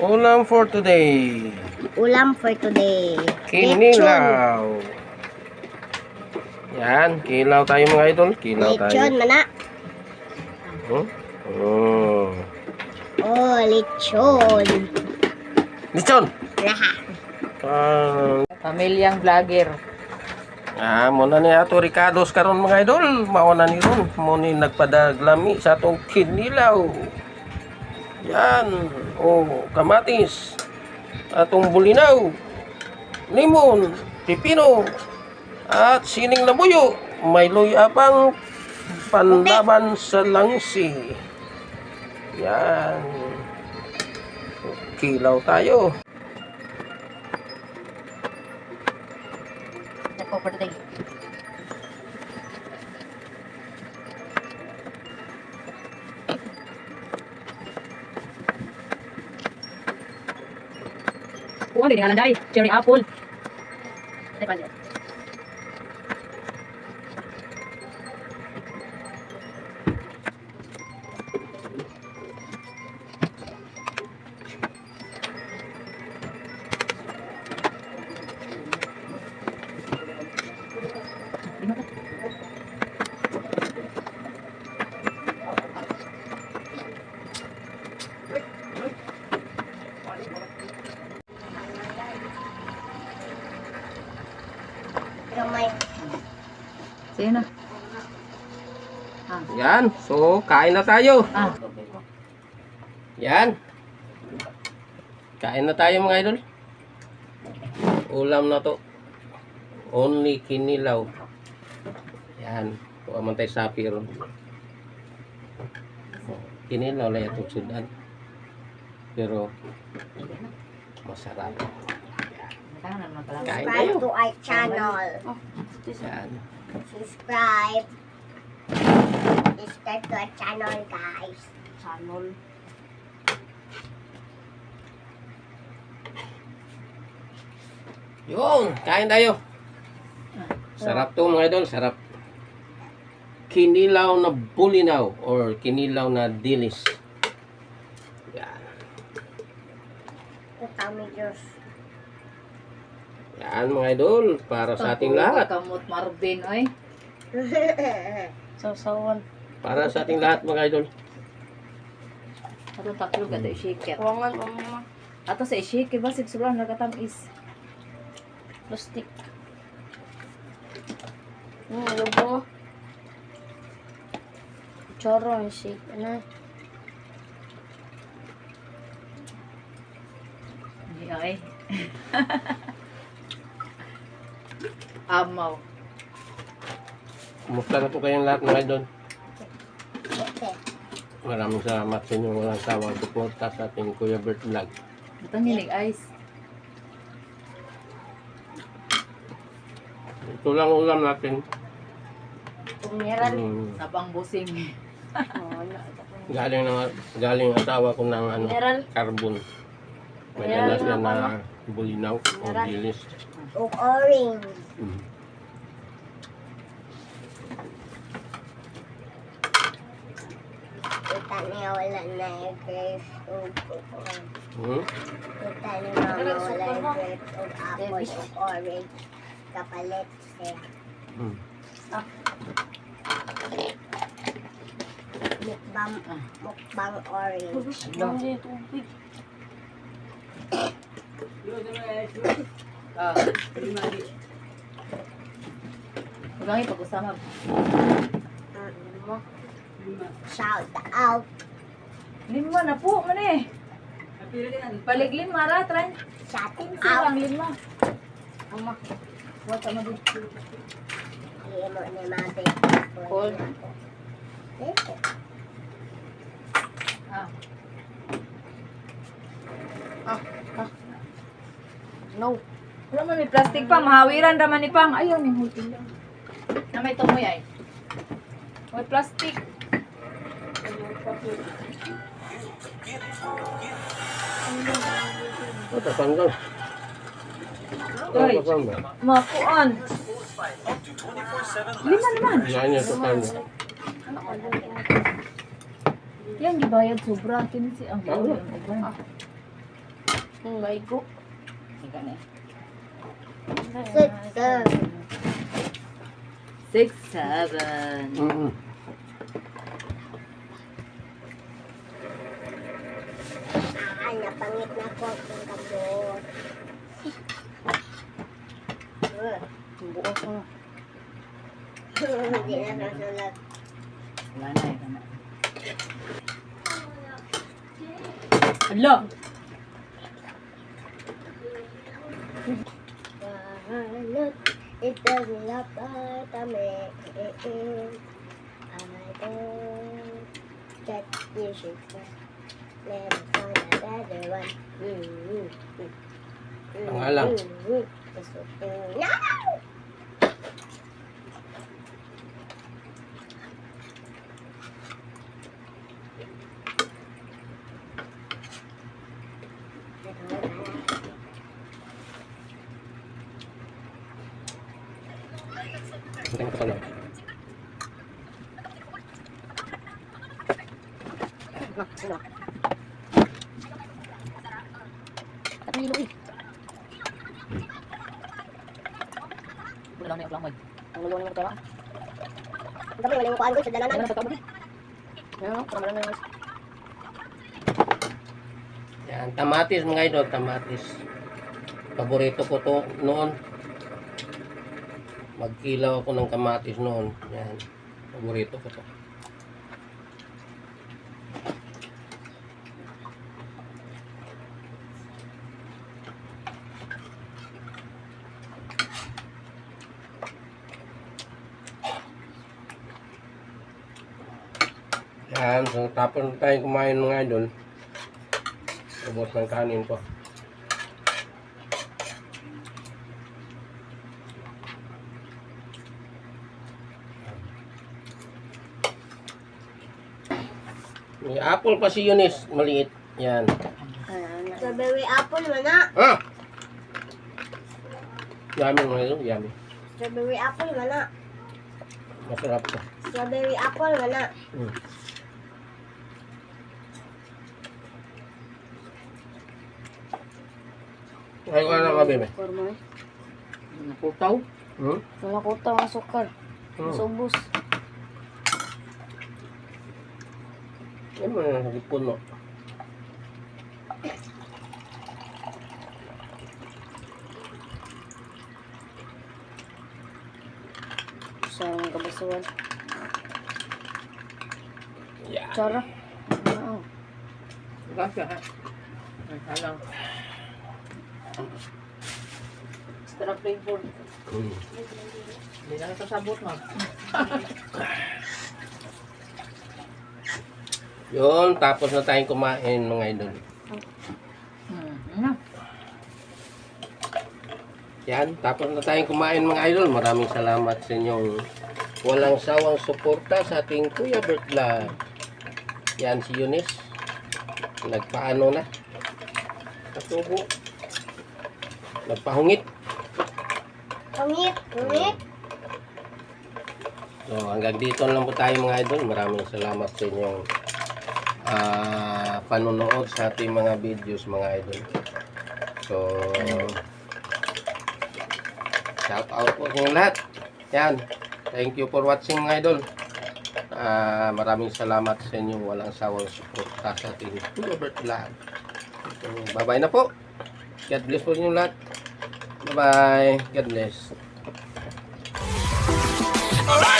Ulam for today. Ulam for today. Lechon. Kinilaw. Yan, kilaw tayo mga idol. Kilaw Lechon, tayo. mana. Hmm? Oh. Oh, lechon. Lechon! Laha. Ah, Pamilyang vlogger. ah, muna ni ato Ricardo's karon mga idol. Mauna ni ron. Mo ni nagpadaglami sa atong kinilaw. Yan. Oh, kamatis. Atong bulinaw. Limon. Pipino. At sining labuyo. May luyapang panlaban sa langsi. Yan. Kilaw tayo. Ako Kuha din nga landay. Cherry apple. Ay pa Sige na. Ah. Yan. So, kain na tayo. Ah. Yan. Kain na tayo mga idol. Ulam na to. Only kinilaw. Yan. Kuha man tayo sapi ron. Kinilaw lang itong sudan. Pero, masarap. Kain Subscribe tayo. to our channel. Yan. Subscribe. Subscribe to our channel, guys. Channel. Yun. Kain tayo. Sarap to mga idol. Sarap. Kinilaw na bulinaw or kinilaw na dilis. Yan. Ito kami, Diyos. Yan mga idol, para sa ating lahat. Kamot Marvin, oy. Sasawan. Para sa ating lahat mga idol. Ato taklo ka tayo shaker. Wangan mo mo. Ato sa shaker ba sigsuran nagatamis. Plastic. Hmm, lubo. Choro ang shake. Ano? Hindi ay. Amaw. Kumusta na po kayong lahat mga idol? Okay. Maraming salamat sa inyong walang sawang suporta sa ating Kuya Bert Vlog. Ito nilig ice. Ito lang ulam natin. Tumiran. Mm, Nabang busing. Oh, galing na galing ang asawa ko ng ano, Mineral. carbon. May dala siya na na bulinaw o dilis. O orange. Mm. Kita niya wala na yung grapes o Mm. Kita ni mama wala yung grapes o apple o orange. Kapalit siya. Mm. Mukbang, mukbang orange. Ah. Ulangi pag-usama. Shout out. Lima na po, man eh. Palig lima ra, try. Shout Silang out. lima. Ama. Wata mo dito. Hindi mo ni mate. Cold. Ito. Ah. No. Wala man may plastic pa, mahawiran raman ni Pang. Ayun, yung hulti lang. Na may tumoy ay. May plastic. Ito, tanggal. Oy, Tanggal ba? makuan. Lima naman. Yan niya, tanggal. Yang gibayad sobra. Kini si ang Tama. ang uban. Six, seven. Six, seven. Mm-mm. Napangit na po ang kabot. Uh, Bukas ko na. Hindi na nasulat. Wala na, na. Hala! Bahalot, ito nila patami. I don't get you should never find another one. Mm, mm, mm. Pangalan. Mm, mm. Gusto ko. No! Tingnan ko lang. At may iloy. Wala lang may aklamay. Ang luluwa naman ito. Ang gabi, wala yung kuhaan ko sa Ano dalanan. na pagkabuli? Ano? Parang na yung Yan, tamatis mga idol, tamatis. Paborito ko to noon. Magkilaw ako ng kamatis noon. Yan, paborito ko to. Yan, so tapos tayo kumain mga idol. Ubos ng kanin ko. May apple pa si Eunice, maliit. Yan. Strawberry apple, wala. Ah! Yummy mga idol, yummy. Strawberry apple, wala. Masarap to. Strawberry apple, wala. Mm. Ay, ko na ka, bebe. Formal. Nakutaw? Hmm? Nakutaw ang sukar. Hmm. Subos. Ano mo sa puno? Sa kabasuan. Yeah. Tsara. Oo. Gasya ha. Ay, halang. Extra flavor. Mm. Hindi na nasasabot mo. Yun, tapos na tayong kumain mga idol. Hmm. Ano? Yan, tapos na tayong kumain mga idol. Maraming salamat sa inyong walang sawang suporta sa ating Kuya Bert Vlog. Yan si Eunice. Nagpaano na. Katubo. Nagpahungit. Pangit, pangit. So, hanggang dito lang po tayo mga idol. Maraming salamat sa inyong ah, panonood sa ating mga videos mga idol. So, shout out po sa lahat. Yan. Thank you for watching mga idol. Ah, maraming salamat sa inyong walang sawang suporta sa ating Robert Vlog. So, bye-bye na po. God bless po inyong lahat. Bye-bye. God bless. Alright.